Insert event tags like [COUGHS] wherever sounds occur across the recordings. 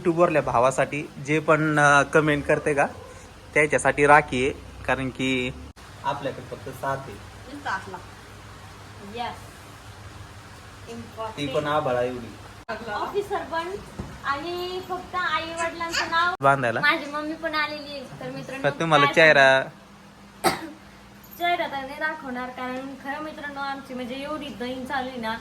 युट्यूबवरल्या भावासाठी जे पण कमेंट करते का त्याच्यासाठी राखी आहे. कारण की आपल्याकडे फक्त साथ आहे. ती पण आभाळा एवढी. ऑफिसर पण आणि फक्त आई वडिलांचं नाव. बांधायला. माझी मम्मी पण आलेली तर मित्रांनो तर तुम्हाला चेहरा. चेहरा तर नाही दाखवणार कारण खरं मित्रांनो आमची म्हणजे एवढी दहीन चालू आहे ना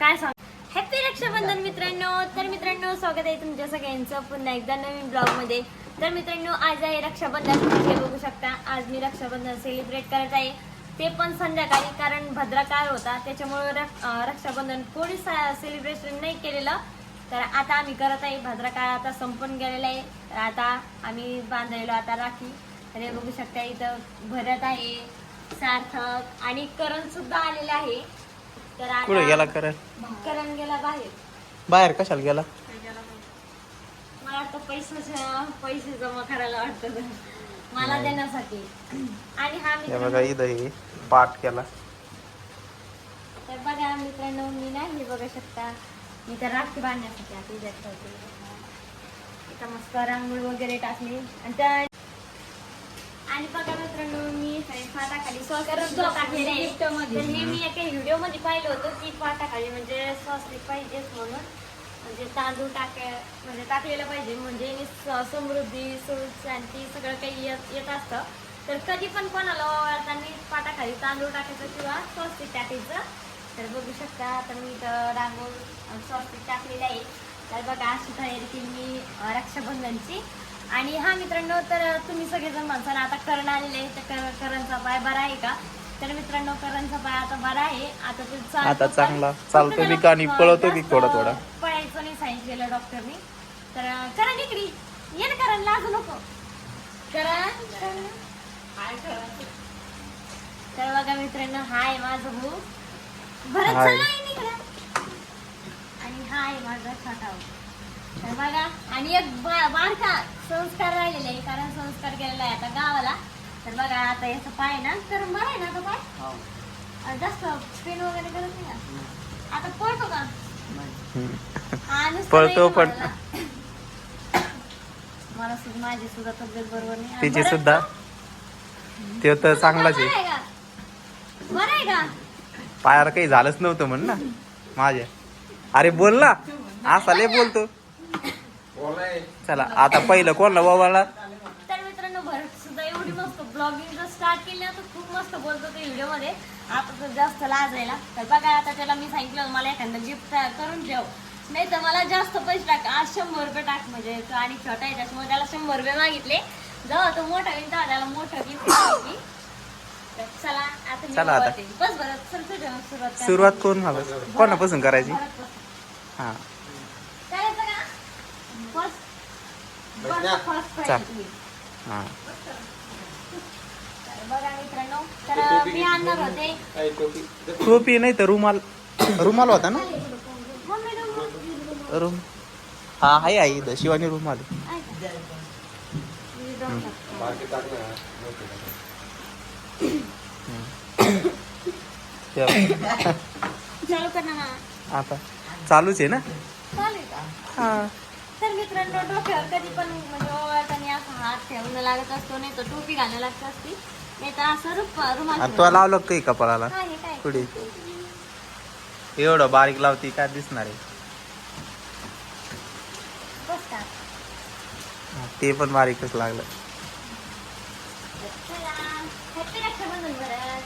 काय सांग? हॅपी रक्षाबंधन मित्रांनो. तर मित्रांनो स्वागत आहे तुमच्या सगळ्यांचं पुन्हा एकदा नवीन ब्लॉगमध्ये तर मित्रांनो आज आहे रक्षाबंधन. हे बघू शकता आज मी रक्षाबंधन सेलिब्रेट करत आहे. ते पण संध्याकाळी कारण भद्रकाळ होता. त्याच्यामुळे रक्षाबंधन कोणी सेलिब्रेशन नाही केलेलं. तर आता आम्ही करत आहे. भद्रकाळ आता संपून गेलेला आहे. तर आता आम्ही बांधलेलो आता राखी. तर हे बघू शकता इथं भरत आहे सार्थक आणि करण सुद्धा आलेला आहे. तर आता- कुठे गेला कर करण गेला बाहेर. बाहेर कशाला गेला? मला वाटतं पैसे पैसे जमा करायला वाटतं. मला देण्यासाठी. आणि हा हे मित्र बघा इथं हे पाठ केला. तर बघा मित्रांनो मी ना हे बघू शकता. मी तर राखी बांधण्यासाठी आता इथं मस्त रांगोळी वगैरे टाकली. आणि त्या आणि बघा मित्रांनो मी फाटाखाली सॉस आहे. तर हे मी एका व्हिडिओमध्ये पाहिलं होतं की फाटाखाली म्हणजे सॉस पाहिजेच म्हणून. म्हणजे तांदूळ टाक म्हणजे टाकलेलं पाहिजे म्हणजे समृद्धी सुख शांती सगळं काही येत येत असतं. तर कधी पण कोणाला ओवाळताना पाटाखाली तांदूळ टाकायचं किंवा स्वस्तिक टाकायचं तर बघू शकता. तर मी इथं रांगोळ स्वस्तिक टाकलेलं आहे. तर बघा अशी तयारी केली मी रक्षाबंधनची. आणि हा मित्रांनो तर तुम्ही सगळेजण म्हणसाल आता करण आलेले तर कर- करणचा पाय बरा आहे का तर मित्रांनो करणचा पाय आता बरा आहे आता तो आता. चांगला. चालतो बी का आणि पळतो बी थोडा थोडा. पळायचं नाही सांगितलेलं डॉक्टरनी तर करण इकडे ये ना करण लाजू नको करण. तर बघा मित्रांनो हाय माझं भाऊ भरत हाय. आणि हा आहे माझा छोटा भाऊ तर बघा आणि एक बारका संस्कार राहिलेला आहे कारण संस्कार केलेला आहे आता गावाला. तर बघा आता याचा पाय ना तर बरं आहे ना तो पाय? अं, जास्त पेन वगैरे करत नाही का? आता पळतो का? हा, नुसतं पळतो नाही पण- मला. मला सुद्धा माझी सुद्धा तब्येत बरोबर नाही. आणि तिची बरं सुद्धा? ते तर चांगलाच बरं आहे. आहे का? बरं आहे का? पायाला काही झालंच नव्हतं म्हण ना माझ्या. अरे बोल ना. असा लय बोलतो. चला आता पहिलं कोणला ओवाळला तर मित्रांनो भरत सुद्धा एवढी मस्त ब्लॉगिंग जर स्टार्ट केली ना तर खूप मस्त बोलतो ते व्हिडिओमध्ये आता तर जास्त लाजायला. तर बघा आता त्याला मी सांगितलं मला एखादं गिफ्ट करून ठेव. नाही तर मला जास्त पैसे टाक. आज शंभर रुपये टाक म्हणजे तो आणि छोटा आहे त्याच्यामुळे त्याला शंभर रुपये मागितले. जेव्हा तो मोठा होईल तेव्हा त्याला मोठं गिफ्ट चला आता. बस बरं. सुरुवात कोण कोणापासून करायची. हा करायचं का फर्स्ट फर्स्ट चल. हा. तर बघा मित्रांनो तर मी आणणार होते. टोपी नाही तर रुमाल. रुमाल होता ना. रूम. हा आहे आई इथं. शिवानी रुमाल. [COUGHS] आता. चालूच आहे ना? हा. तर मित्रांनो डोक्यावर कधी पण म्हणजे ओवाळताना असा हात ठेवणं लागत असतो नाही तर टोपी घालायला लागत असती. नाही तर असं रुप रुमाल आणि तो लावलं काही कपाळाला? हा, हे काय? पुढे एवढं बारीक लावती काय दिसणार आहे? ते पण बारीकच लागलं. चला हॅपी रक्षाबंधन बरं.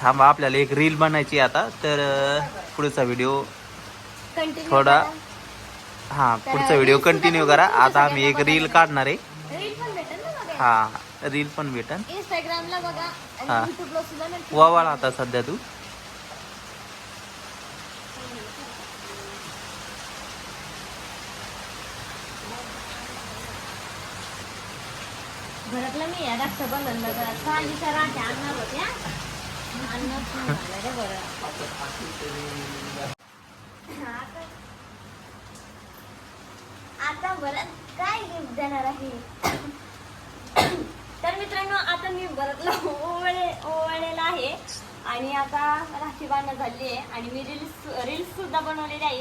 थांबा आपल्याला एक रील बनायची आता. तर अं, पुढचा व्हिडिओ कंटिन्यू थोडा हा पुढचा व्हिडिओ कंटिन्यू करा. आता आम्ही एक रील काढणार आहे. रील पण भेटेल ना. हा रील पण भेटन इंस्टाग्रामला बघा. हा. आणि युट्यूबला सुद्धा नक्की वावाळ आता सध्या तू. भरतला मी या रक्षाबंधनला जरा. चांदीच्या राख्या आणणार होत्या आणणार नाही झालं रे बरं. आता- भरत काय गिफ्ट देणार आहे? तर मित्रांनो आता मी भरतला ओवळे ओवळलेला आहे. आणि आता राखी बांधणं झाली आहे. आणि मी रील्स रील्स सुद्धा बनवलेली आहे.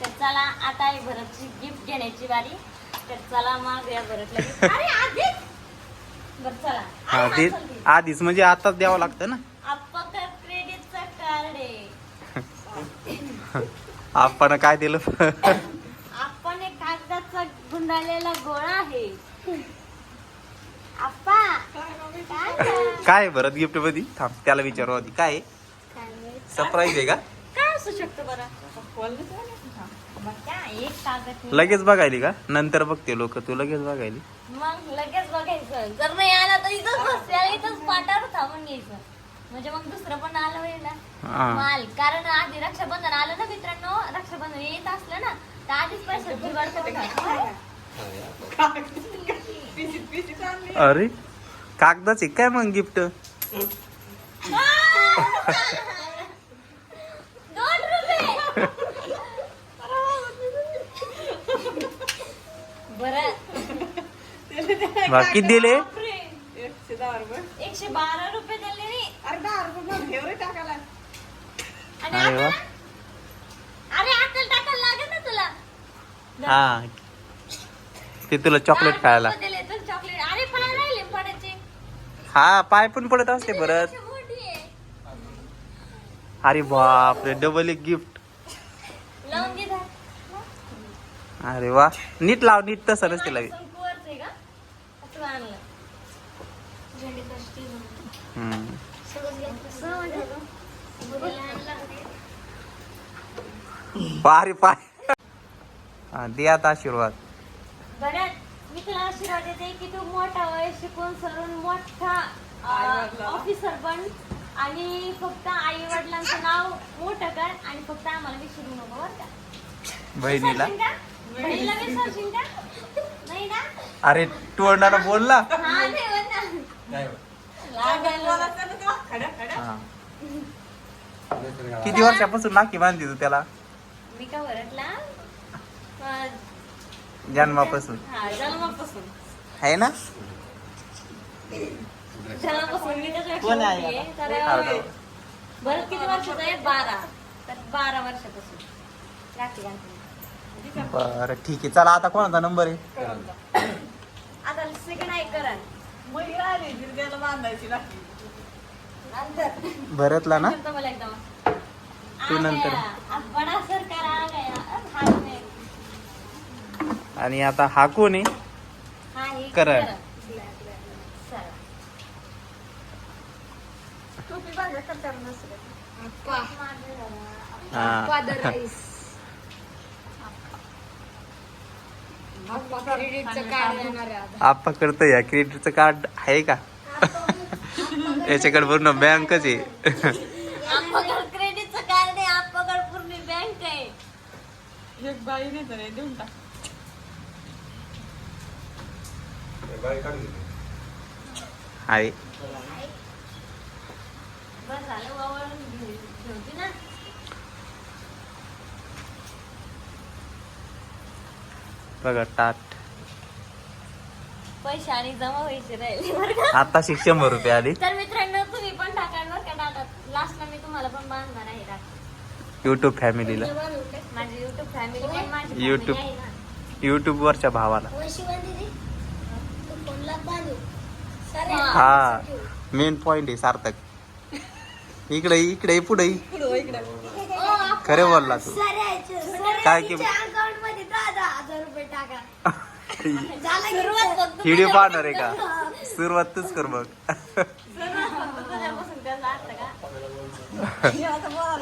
तर चला आता आहे भरतची गिफ्ट घेण्याची वारी. तर चला मग या भरतला. [LAUGHS] अरे आधीच? बरं चला. चल. आधीच. म्हणजे आताच द्यावं लागतं ना आप्पा का क्रेडिटचा कार्ड आहे आपण काय दिलं? आपण एक कागदाचा गुंडाळलेला गोळा आहे. आप्पा काय? काय भरत गिफ्टमध्ये? थांब त्याला विचारू आधी. काय आहे? सरप्राईज आहे का? काय असू शकतं बरं? एक कागद. लगेच बघायली का? नंतर बघते लोक. तू लगेच बघायली. मग लगेच बघायचं. जर नाही आला तर इथंच बसते इथंच पाटावर थांबून घ्यायचं. म्हणजे मग दुसरं पण आलं होईल ना. हा. माल. कारण आधी रक्षाबंधन आलं ना मित्रांनो? रक्षाबंधन येत असलं ना तर आधीच पैसे जुगाड करून ठेवायचं. अरे कागदाच आहे काय मग गिफ्ट दोन रुपये. बरं. बा किती दिले? बापरे. एकशे बारा रुपये दिले. आणि अरे वा. आता अरे टाकायला लागेल ना तुला? हा. ते तुला चॉकलेट खायला. रुपये दिले तर चॉकलेट अरे पाय राहिले पडायचे हा पाय पण पडत असते परत. अशी मोठी आहे. अरे बापरे डबल एक गिफ्ट लावून घे धा. अरे वा. नीट लाव नीट तसं नसते लावी संकुवरच आहे का असं आणलं झेंडीचं स्टील म्हणून. हम्म. कसं म्हणजे? अरे पाय हा, दे आता आशीर्वाद. बरं मी तुला आशीर्वाद देते की तू मोठा वय शिकून सरून मोठा ऑफिसर बन आणि फक्त आई वडिलांचं नाव मोठं कर आणि फक्त आम्हाला विसरू नको बरं का? बहिणीला. विसरशील का? बहिणीला विसरशील का? नाही ना? अरे तोंडाला बोलला हा नाही. लागायला. हा. किती वर्षापासून नाकी बांधली तू त्याला? मी का वरटला जन्मापासून. हा जन्मापासून. आहे ना? जन्मापासून मी कोण आहे तर. बरं किती वर्षाचा आहे? बारा. तर बारा वर्षापासून. राखी बरं ठीक आहे. चला आता कोणाचा नंबर आहे? आता सेकंड आहे करण. नंतर भरतला ना? मला एकदम. तू नंतर. गया, अब बडा सरकार आ गया अब हाथ में आणि आता हा कोण आहे? करण. हा. [LAUGHS] करतो या क्रेडिटचं कार्ड आहे का? याच्याकडे पूर्ण बँकच आहे आपल्याकडे क्रेडिटचं कार्ड आहे आपल्याकडे पूर्ण बँक आहे आहे बस झालं वावरून घेऊ- ठेवते ना बघा टाट. पैसे आणि जमा व्हायचे राहिले बरं का? आता शंभर रुपये आली तर मित्रांनो तुम्ही पण टाकांवर का टाकत लास्टला मी तुम्हाला पण बांधणार आहे राखी युट्यूब फॅमिलीला माझी युट्यूब फॅमिली पण माझी YouTube. family आहे ना. युट्यूब वरच्या भावाला. हा. हा मेन पॉइंट आहे सार्थक. इकडे इकडे पुढे. खरे बोलला तू. काय की अकाउंटमध्ये दहा दहा हजार रुपये टाका. सुरुवात फक्त व्हिडिओ पाहणार आहे का? सुरुवात तूच कर तुझ्यापासून का? [LAUGHS]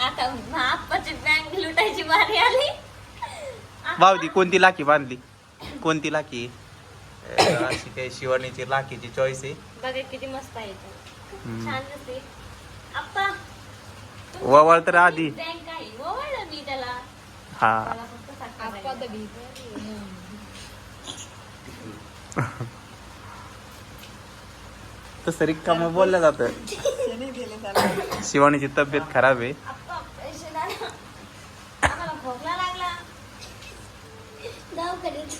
आता आप्पाची बँक लुटायची बारी आली. भाऊजी कोणती लाखी बांधली? कोणती लाखी? अशी काही शिवानीची लाखीची चॉईस आहे. बघा किती मस्त आहे ते. हम्म. छान दिसते. आप्पा ववाळ तर आधी. बँक आहे. ओवळलं मी त्याला. हा. मला फक्त साखर [LAUGHS] तर सरी रिकाम बोललं जातं शिवानीची तब्येत खराब आहे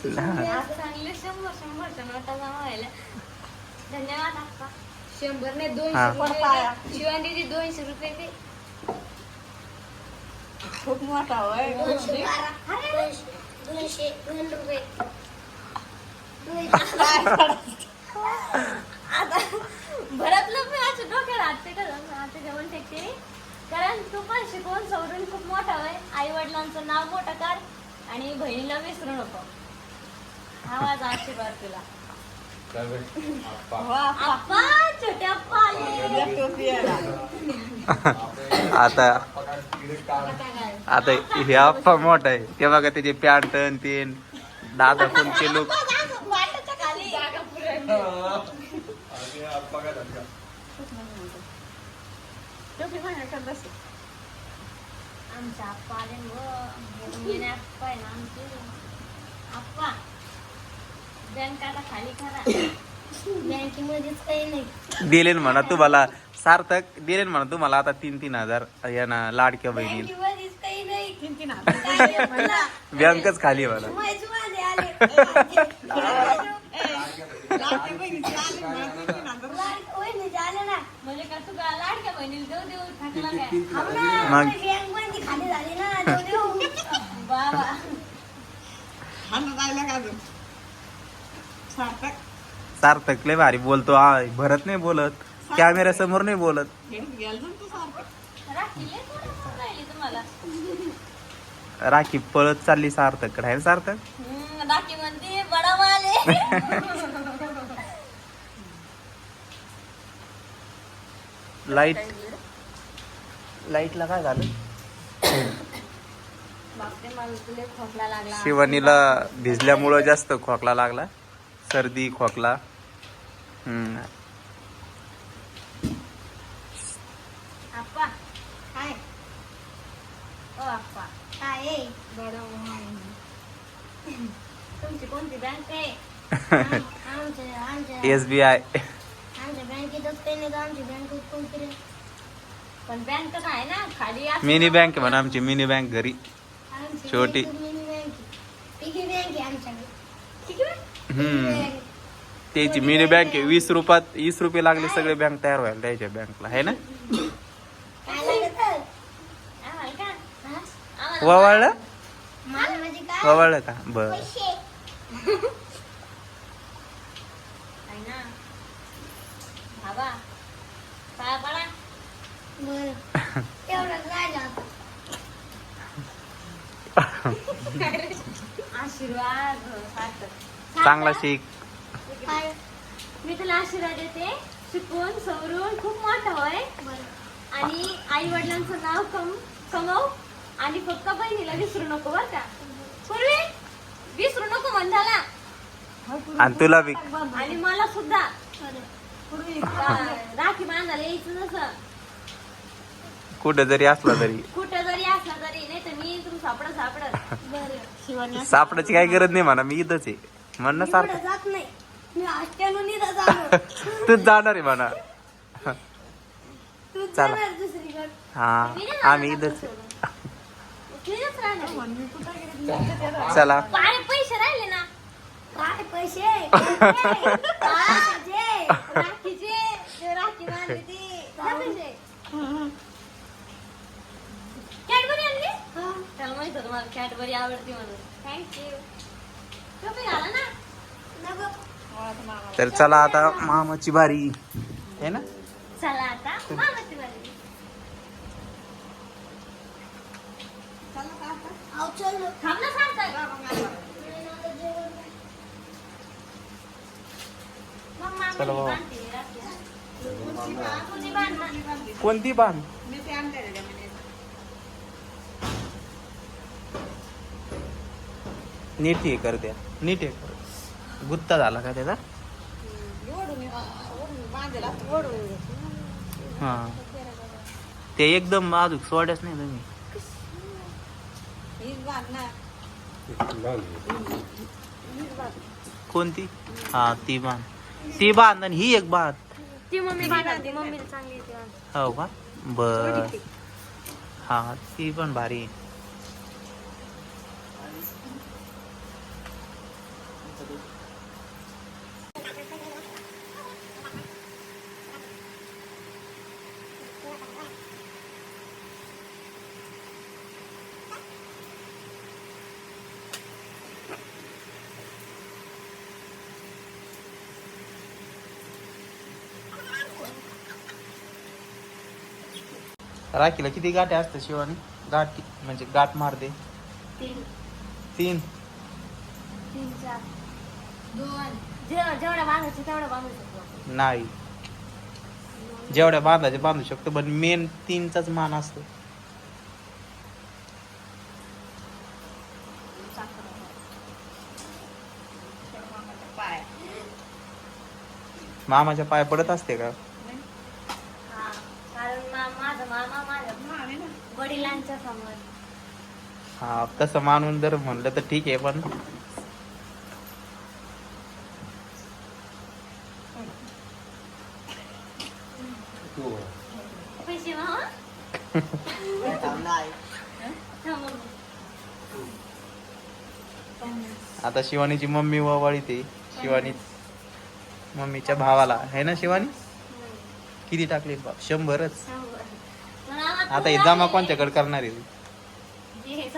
लागला शंभर धन्यवाद ने दोनशे दोनशे रुपये दे खूप मोठा होय आता भरतलं मी असं डोक्याला हात ते करून आता जेवण फेकते कारण तू पण शिकवून सवरून खूप मोठा होय. आई वडिलांचं नाव मोठं कर आणि बहिणीला विसरू नको. हा माझा आशीर्वाद तुला. [LAUGHS] आप्पा. छोटे आप्पा. आता आता हे अप्पा मोठा आहे. ते बघा त्याचे पॅन्ट तीन दादा कोणते लोक खाली. बस. आमच्या आप्पा आले मग आप्पा आहे ना आमचे. आप्पा बँक आता खाली करा. बँकेमध्येच काही नाही. दिले ना म्हणा तुम्हाला सार्थक दिले ना म्हणा तुम्हाला आता तीन तीन हजार यांना लाडक्या बहिणी बँकेमध्येच काही नाही. तीन तीन हात काय आहे म्हणा? बँकच खाली आहे मला माझे माझे आले लाडक्या बहिणीची आली म्हणा, तीन तीन हात. लाड- वहिनीचे आले ना का तू का लाडक्या बहिणीला देऊ देऊ थकला काय ना, मग- माझी बँक पण ती खाली झाली ना देऊ देऊ बाबा हाणं जायला का अजून सार्थक सार्थक लय भारी बोलतो. आ, भरत नाही बोलत. कॅमेरा समोर नाही बोलत. घेऊन गेल ना तू सार्थक राखी लय थोडं थोडं राहिली तुम्हाला राखी पळत चालली सार्थक ना सार्थक? हम्म, राखी म्हणते बडा वाले [LAUGHS] लाइट लाईटला काय झालं? शिवानीला भिजल्यामुळं जास्त खोकला लागला. सर्दी खोकला. एस बी आय बँकेतच काही नाही तर आमची बँक? पण ना खाली. मिनी बँक म्हणा आमची मिनी बँक घरी. आमची छोटी. बँक मिनी बँक आहे. पिगी बँक आहे आमच्याकडे. ठीक आहे हम्म. बँक. त्याची मिनी बँक आहे. वीस रुपयात वीस रुपये लागले सगळे बँक तयार व्हायला द्यायच्या बँकला आहे ना? काय लागत आम्हाला का? हा? आम्हाला ववाळलं? मला म्हणजे काय? ववाळलं का? बर. पैसे [LAUGHS] आहे ना बाबा पाया पडा. बरं. [LAUGHS] तेवढंच राहिलं आता. आशीर्वाद सार्थक. चांगला शिक. मी तुला आशीर्वाद देते. शिकून सवरून खूप मोठं होय. बरं. आणि आई वडिलांचं नाव कम कमव. आणि फक्त बहिणीला विसरू नको बर का. पूर्वी विसरू नको म्हणताला आणि तुला बी आणि मला सुद्धा बरं. पूर्वी राखी बांधायला यायचं नसं. कुठं जरी असला तरी. कुठं जरी असला तरी नाही तर मी तुम बरं. शिवानी सापडायची काही गरज नाही म्हणा मी इथंच आहे. म्हण ना मी सारखं. जात नाही. मी जाणार. [LAUGHS] तूच जाणार आहे म्हणा. तू चला. जाणार दुसरीकडे. हा आम्ही इथंच आहे. राहणार चला. पैसे राहिले ना. काय पैसे. राखीचे जे राखी बांधली ती. काय पैसे? कॅडबरी आणली? हा. त्याला माहीत होतं मला कॅडबरी आवडती म्हणून. थँक्यू ना? नको. तर चला आता मामाची बारी. आहे ना? चला आता मामाची बारी. चल. थांब ना सांगताय नाही ना, आता जेवण काय? मग मामा चला बाबा. बांध. कोणती जमिनीत. नीट हे करते नीट हे कर. गुत्ता झाला का त्याचा. हा. ते एकदम अजून सोडच नाही तुम्ही. बांध. कोणती? हा ती बांध. ती बांध आणि ही एक बांध ती मम्मी मम्मीला चांगली येते. हो का बर हा ती पण भारी आहे. राखीला किती गाठी असतात शिवानी? गाठी म्हणजे गाठ मारते तीन. तीन. तीन चार. दोन. बांधायचे बांधू शकतो. नाही. जेवढ्या बांधायचे बांधू शकतो पण मेन तीनचाच मान असतो. मामाच्या पाय पडत असते का हा कारण मा- माझा मामा माझ्या वडिलांच्या समोर. हा तसं मानून जर म्हणलं तर ठीक आहे पण पैसे मामा थांब मग. आता शिवानीची मम्मी ववाळी ते. शिवानी मम्मीच्या भावाला. आहे ना शिवानी? किती टाकले बा? शंभरच. शंभर. आता हे जमा राहिलेलं कोणच्याकडे करणार आहे. हे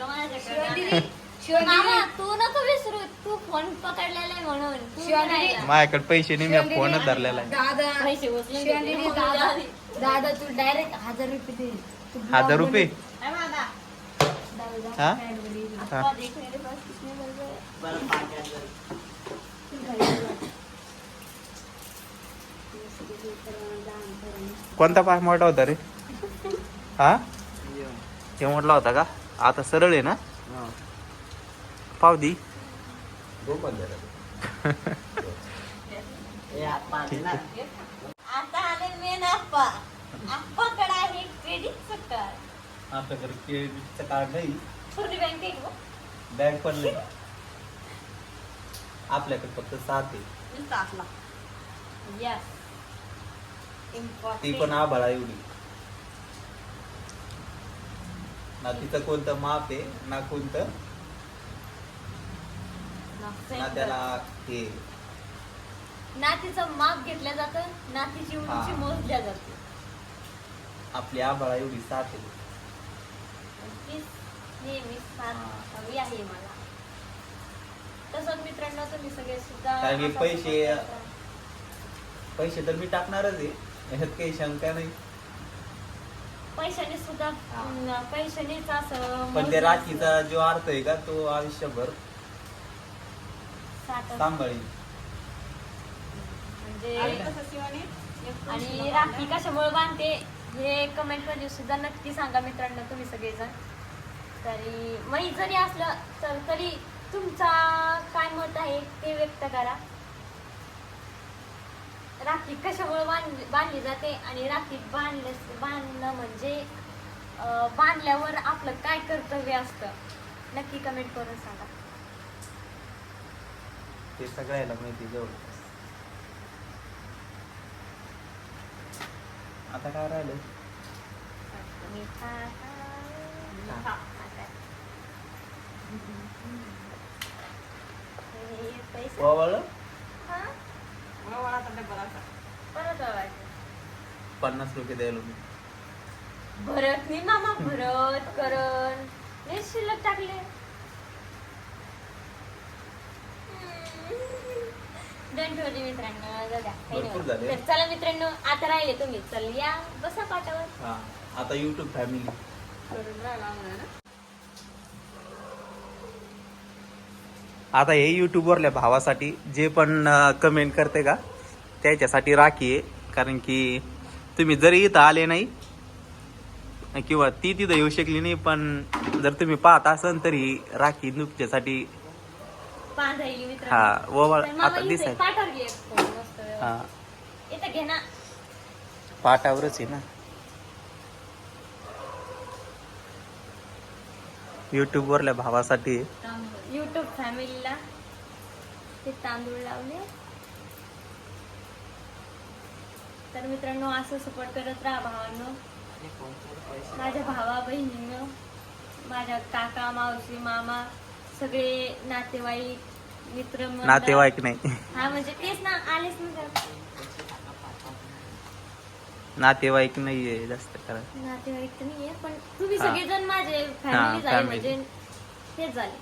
माझ्याकडे शिवानी आहे. शिवानी मामा तू नको विसरू तू फोन पकडलेला आहे म्हणून तू शिवानी- नाही राहिला. माझ्याकडे पैसे नाही मी फोनच धरलेला आहे दादा पैसे उचलून शिवानी घेतले. दादा दादा तू डायरेक्ट हजार रुपये दे तू हजार हा. हा. मेरे पास है? कोणता पाय मोठा होता रे हा? हे मोठला होता का? आता सरळ आहे ना? पाव दी. आता आले मेन आप्पा. आप्पाकडे आहे क्रेडिटचं कार्ड आपल्याकडे क्रेडिटचं कार्ड नाही बँक आहे का? बॅग पण नाही. आपल्याकडे फक्त सात आहे. नुसता आपला Yes. ती पण आभाळा एवढी. ना तिचं कोणतं माप आहे ना कोणतं? ना त्याला हे. नातीचं माप घेतलं जातं नातीची उंची हा. मोजल्या जाते. आपली आभाळा एवढी सात आहे. तीच साथ हा. हवी आहे मला. तसंच मित्रांनो तुम्ही सगळे सुद्धा कारण की असा पैसे- support करता. पैसे तर मी टाकणारच आहे. याच्यात काही शंका नाही. पैशाने सुद्धा. अं, पैशानेच असं पण ते मोजलं राखीचा जो अर्थ आहे का तो आयुष्यभर साठ असतं. सांभाळी म्हणजे आणि कसं शिवानी? एक आणि राखी कशामुळे बांधते हे कमेंटमध्ये सुद्धा नक्की सांगा मित्रांनो तुम्ही सगळेजण. तरी मी जरी असलं तर तरी तुमचा काय मत आहे ते व्यक्त करा. राखी कशामुळे बांधली बांधली जाते आणि राखी बांधल्या बांधणं म्हणजे बांधल्यावर आपलं काय कर्तव्य असतं? नक्की कमेंट करून सांगा. ते सगळ्याला माहिती जेवढं आता काय राहिलं पैसे ओवाळलं हा वळाचा डब्बा लावता. परत पन्नास रुपये द्यायला भरत नाही मामा भरत करण. लय शिल्लक टाकले. होते मित्रांनो जाऊ द्या, काही भरपूर नाही. झाले. तर चला मित्रांनो आता राहिले तुम्ही. चल या बसा पाठावर हा आता युट्यूब फॅमिली करून राहिला आम्हाला ना. आता हे युट्यूबवरल्या भावासाठी जे पण कमेंट करते का त्याच्यासाठी राखी आहे. कारण की तुम्ही जरी इथं आले नाही किंवा ती तिथं येऊ शकली नाही पण जर तुम्ही पाहत असाल तरी राखी बांधायली हा ओवाळ मामा आता दिसाय हा. पाटावरच आहे ना. युट्यूबवरल्या भावासाठी. युट्यूब फॅमिलीला ते तांदूळ लावले. तर मित्रांनो असं सपोर्ट करत राहा भावांनो. माझ्या भावा बहिणींनो माझ्या काका मावशी मामा सगळे नातेवाईक मित्र नातेवाईक नाही. हा म्हणजे तेच ना आलेच ना. नातेवाईक नाहीये जास्त कारण नातेवाईक नाहीये पण तुम्ही. सगळेजण माझे फॅमिली झाले. म्हणजे हेच झाले.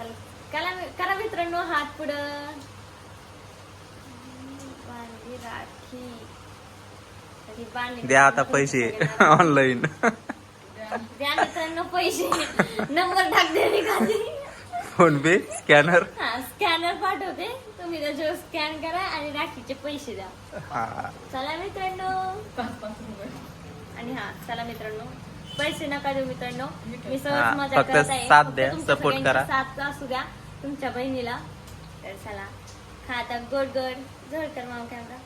चला. करा करा मित्रांनो हात पुढं. बांधली राखी. द्या आता पैसे. ऑनलाईन द्या मित्रांनो पैसे. नंबर खाली. PhonePe? स्कॅनर हा स्कॅनर पाठवते. तुम्ही त्याच्यावर स्कॅन करा आणि राखीचे पैसे द्या. हा. चला मित्रांनो. आणि हा चला मित्रांनो. पैसे नका देऊ मित्रांनो. मी हा, सहज मजा फक्त करत आहे. साथ फक्त द्या, तुमच्या support सगळ्यांची करा. साथ असू द्या. तुमच्या बहिणीला. तर चला खा आता गोड गोड. झड कर माव कॅमेरा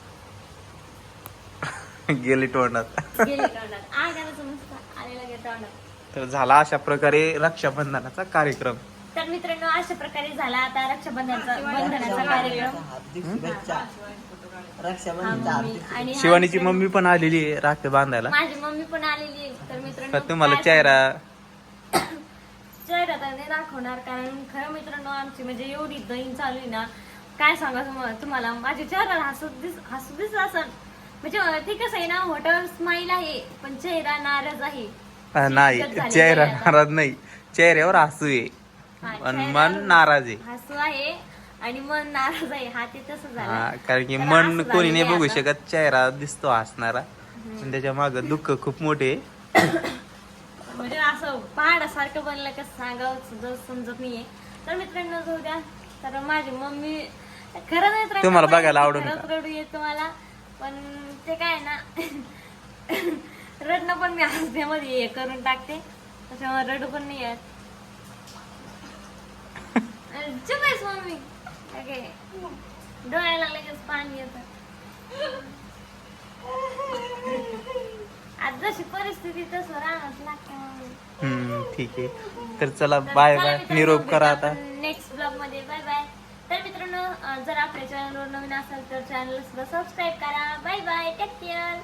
[LAUGHS] गेली तोंडात. गेली तोंडात. आ गेला समजता आलेला गे तोंडात. तर झाला अशा प्रकारे रक्षाबंधनाचा कार्यक्रम. तर मित्रांनो अशा प्रकारे झाला आता रक्षाबंधनचा बंधनाचा कार्यक्रम. हार्दिक शुभेच्छा. आणि हा शिवानीची मम्मी पण आलेली आहे राखी बांधायला. माझी मम्मी पण आलेली आहे. तर मित्रांनो तुम्हाला काय चेहरा [COUGHS] चेहरा तर नाही दाखवणार कारण खरं मित्रांनो आमची म्हणजे एवढी दहीन चालू आहे ना काय सांगा तुम्हाला- तुम्हाला? माझ्या चेहऱ्याला हसू दिस हसू दिस असं म्हणजे ते कसं आहे ना हॉटेल स्माईल आहे पण चेहरा नाराज आहे. अं, नाही झालेली चेहरा आहे आता. नाराज नाही. चेहऱ्यावर हसू आहे. हा, चेहऱ्यावर मन नाराज आहे. हसू आहे. आणि मन नाराज आहे हा ते तसं हा झालं कारण की तर मन असं कोणी नाही झालेलं बघू आहे आता. शकत चेहरा दिसतो हसणारा. पण त्याच्या माग दुःख खूप मोठे आहे. म्हणजे असं पहाडासारखं बनलं कसं सांगावं सुद्धा समजत नाहीये. तर मित्रांनो जाऊ द्या. तर माझी मम्मी खरं नाही मित्रांनो, तुम्हाला बघायला खरंच का? रडू येत तुम्हाला. पण ते काय ना रडणं पण मी हसण्यामध्ये हे करून टाकते. त्याच्यामुळे रडू पण नाही येत. चुप आहेस मम्मी ओके. डोळ्याला लगेच पाणी येतं. आज जशी परिस्थिती तसं राहणंच लागतं हम्म ठीक आहे. तर चला बाय बाय निरोप करा आता. नेक्स्ट ब्लॉगमध्ये. बाय बाय तर मित्रांनो अं, जर आपल्या चॅनलवर नवीन असाल तर चॅनल सुद्धा सबस्क्राईब करा. Bye bye take care